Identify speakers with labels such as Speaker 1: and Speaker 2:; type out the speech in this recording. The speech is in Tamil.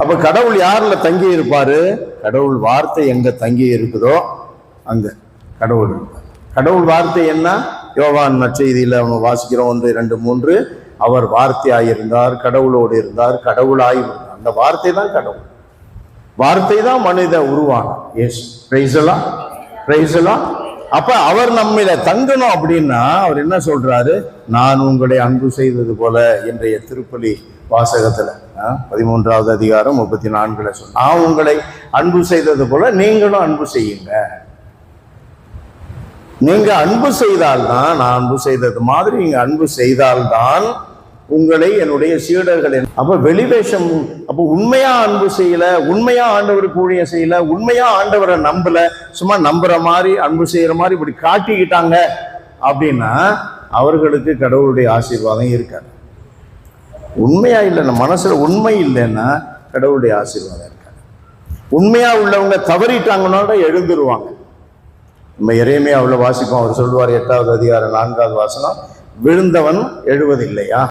Speaker 1: அப்ப கடவுள் யாருல தங்கி இருப்பாரு? கடவுள் வார்த்தை எங்க தங்கி இருக்குதோ அங்க கடவுள் இருப்பார் கடவுள் வார்த்தை என்ன? யோவான் நற்செய்தியில நம்ம வாசிக்கிறோம். வந்து ரெண்டு மூன்று. அவர் வார்த்தையாயிருந்தார் கடவுளோடு இருந்தார் கடவுளாய் இருந்தார். அந்த வார்த்தை தான் கடவுள். வார்த்தை தான் மனித உருவான எஸ் பிரைசலாம் பிரைசலாம் அப்ப அவர் நம்மில தங்கணும் அப்படின்னா அவர் என்ன சொல்றாரு? நான் உங்களை அன்பு செய்தது போல இன்றைய திருப்பலி வாசகத்துல. பதிமூன்றாவது அதிகாரம் முப்பத்தி நான்குல சொன்ன நான் உங்களை அன்பு செய்தது போல நீங்களும் அன்பு செய்யுங்க. நீங்க அன்பு செய்தால்தான் நான் அன்பு செய்தது மாதிரி நீங்க அன்பு செய்தால்தான் உங்களை என்னுடைய சீடர்கள் அப்ப வெளிவேஷம் அப்ப உண்மையா அன்பு செய்யல உண்மையா ஆண்டவருக்கு ஊழியம் செய்யல உண்மையா ஆண்டவரை நம்பல சும்மா நம்புற மாதிரி அன்பு செய்யற மாதிரி இப்படி காட்டிக்கிட்டாங்க அப்படின்னா அவர்களுக்கு கடவுளுடைய ஆசீர்வாதம் இருக்காது. உண்மையா இல்லைன்னா மனசுல உண்மை இல்லைன்னா கடவுளுடைய ஆசீர்வாதம் இருக்காது. உண்மையா உள்ளவங்க தவறிட்டாங்கன்னா எழுந்துருவாங்க. நம்ம இறைமையா உள்ள வாசிப்போம் அவர் சொல்லுவார் எட்டாவது அதிகாரம் நான்காவது வாசனம் விழுந்தவன் எழுவதில்லையா?